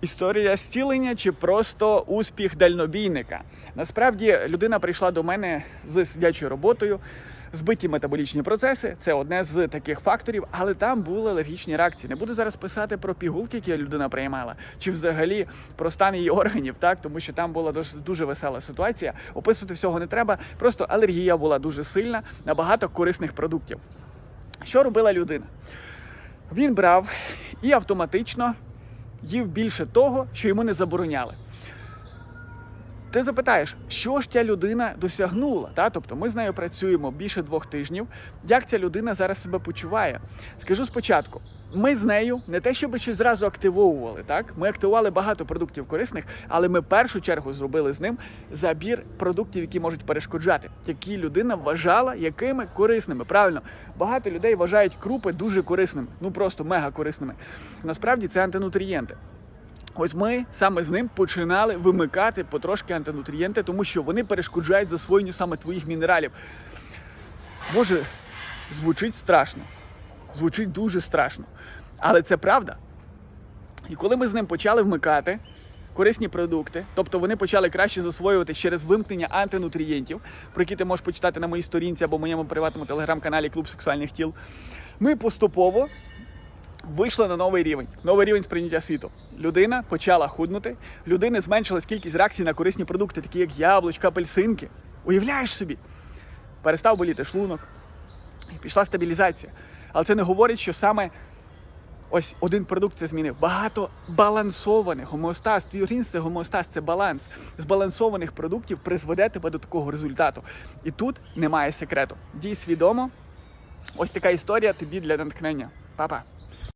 Історія зцілення чи просто успіх дальнобійника. Насправді людина прийшла до мене з сидячою роботою. Збиті метаболічні процеси це одне з таких факторів, але там були алергічні реакції. Не буду зараз писати про пігулки, які людина приймала, чи взагалі про стан її органів, так тому що там була дуже, дуже весела ситуація. Описувати всього не треба. Просто алергія була дуже сильна на багато корисних продуктів. Що робила людина? Він брав і автоматично їв більше того, що йому не забороняли. Ти запитаєш, що ж ця людина досягнула? Та? Тобто ми з нею працюємо більше двох тижнів. Як ця людина зараз себе почуває? Скажу спочатку, ми з нею не те, щоб щось зразу активовували. Так? Ми активували багато продуктів корисних, але ми в першу чергу зробили з ним забір продуктів, які можуть перешкоджати, які людина вважала якими корисними. Правильно, багато людей вважають крупи дуже корисними, ну просто мега корисними. Насправді це антинутрієнти. Ось ми саме з ним починали вимикати потрошки антинутрієнти, тому що вони перешкоджають засвоєнню саме твоїх мінералів. Може, звучить страшно, звучить дуже страшно, але це правда. І коли ми з ним почали вмикати корисні продукти, тобто вони почали краще засвоювати через вимкнення антинутрієнтів, про які ти можеш почитати на моїй сторінці або моєму приватному телеграм-каналі Клуб сексуальних тіл, ми поступово вийшли на новий рівень, новий рівень сприйняття світу. Людина почала худнути, людини зменшилась кількість реакцій на корисні продукти, такі як яблучка, апельсинки. Уявляєш собі, перестав боліти шлунок, пішла стабілізація. Але це не говорить, що саме ось один продукт це змінив. Багато балансованих гомеостаз. Твій організм це гомеостаз, це баланс. Збалансованих продуктів призведе тебе до такого результату. І тут немає секрету. Дій свідомо. Ось така історія тобі для натхнення. Па-па.